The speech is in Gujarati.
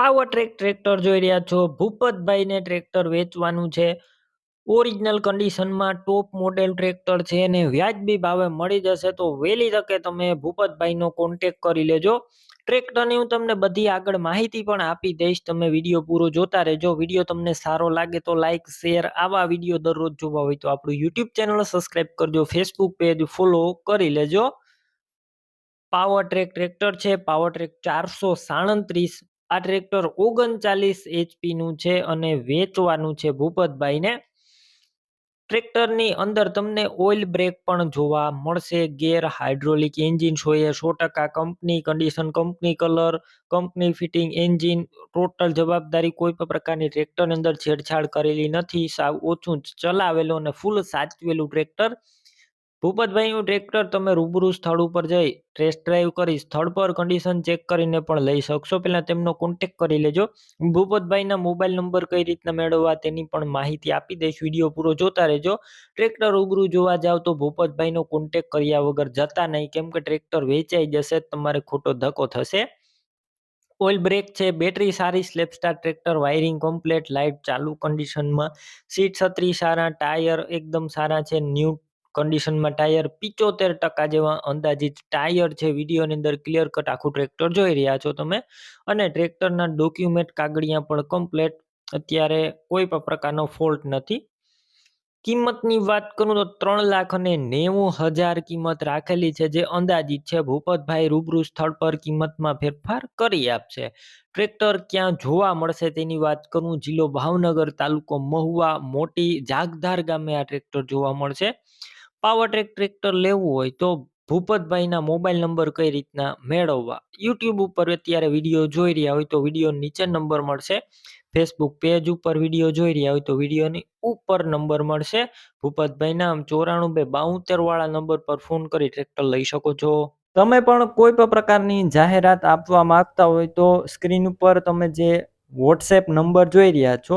પાવર ટ્રેક ટ્રેક્ટર જોઈ રહ્યા છો. ભૂપતભાઈને ટ્રેક્ટર વેચવાનું છે. ઓરિજિનલ કન્ડિશનમાં ટોપ મોડેલ ટ્રેક્ટર છે અને વ્યાજબી ભાવે મળી જશે તો વહેલી તકે તમે ભૂપતભાઈનો કોન્ટેક કરી લેજો. ટ્રેક્ટરની હું તમને બધી આગળ માહિતી પણ આપી દઈશ. તમે વીડિયો પૂરો જોતા રહેજો. વીડિયો તમને સારો લાગે તો લાઇક શેર આવા વીડિયો દરરોજ જોવા હોય તો આપણું યુટ્યુબ ચેનલ સબસ્ક્રાઈબ કરજો. ફેસબુક પેજ ફોલો કરી લેજો. પાવર ટ્રેક ટ્રેક્ટર છે. પાવર ટ્રેક ચારસો સાડત્રીસ આ ટ્રેક્ટર ઓગણચાલીસ એચપી નું છે અને વેચવાનું છે ભૂપતભાઈને. ટ્રેક્ટરની અંદર તમને ઓઇલ બ્રેક પણ જોવા મળશે. ગેર હાઇડ્રોલિક એન્જિન જોઈએ સો ટકા company condition company colour company fitting engine total જવાબદારી કોઈ પણ પ્રકારની ટ્રેક્ટરની અંદર છેડછાડ કરેલી નથી. સાવ ઓછું ચલાવેલું અને ફૂલ સાચવેલું ટ્રેક્ટર ભૂપતભાઈનું ટ્રેક્ટર તમે રૂબરૂ સ્થળ ઉપર જઈ ટેસ્ટ ડ્રાઈવ કરી સ્થળ પર કન્ડિશન ચેક કરીને પણ લઈ શકશો. પહેલાં તેમનો કોન્ટેક કરી લેજો. ભૂપતભાઈના મોબાઈલ નંબર કઈ રીતના મેળવવા તેની પણ માહિતી આપી દઈશ. વીડિયો પૂરો જોતા રહેજો. ટ્રેક્ટર રૂબરૂ જોવા જાવ તો ભૂપતભાઈનો કોન્ટેક કર્યા વગર જતા નહીં. કેમ કે ટ્રેક્ટર વેચાઈ જશે તમારે ખોટો ધક્કો થશે. ઓઇલ બ્રેક છે, બેટરી સારી સ્લેપ સ્ટાર ટ્રેક્ટર, વાયરિંગ કમ્પ્લેટ લાઇટ ચાલુ કન્ડિશનમાં સીટ છત્રી સારા, ટાયર એકદમ સારા છે, ન્યૂ કન્ડિશનમાં ટાયર પિચોતેર ટકા જેવા અંદાજિત ટાયર છે, વિડીયોની અંદર ક્લિયર કટ આખું ટ્રેક્ટર જોઈ રહ્યા છો તમે. અને ટ્રેક્ટરના ડોક્યુમેન્ટ કાગળિયા પણ કમ્પ્લેટ અત્યારે કોઈ પણ પ્રકારનો ફોલ્ટ નથી. કિંમતની વાત કરું તો ત્રણ લાખ અને નેવું હજાર કિંમત રાખેલી છે, જે અંદાજિત છે. ભૂપતભાઈ રૂબરૂ સ્થળ પર કિંમતમાં ફેરફાર કરી આપશે. ટ્રેક્ટર ક્યાં જોવા મળશે તેની વાત કરું. જિલ્લો ભાવનગર તાલુકો મહુવા મોટી જાગધાર ગામે આ ટ્રેક્ટર જોવા મળશે. પાવર ટ્રેક ટ્રેક્ટર લેવું હોય તો ભૂપતભાઈના મોબાઈલ નંબર કઈ રીતના મેળવવા? યુટ્યુબ ઉપર અત્યારે વીડિયો જોઈ રહ્યા હોય તો વીડિયો નીચે નંબર મળશે. ફેસબુક પેજ ઉપર વીડિયો જોઈ રહ્યા હોય તો વિડીયોની ઉપર નંબર મળશે. ભૂપતભાઈના ચોરાણું બે બાઉતેર વાળા નંબર પર ફોન કરી ટ્રેક્ટર લઈ શકો છો. તમે પણ કોઈ પણ પ્રકારની જાહેરાત આપવા માંગતા હોય તો સ્ક્રીન ઉપર તમે જે વોટ્સએપ નંબર જોઈ રહ્યા છો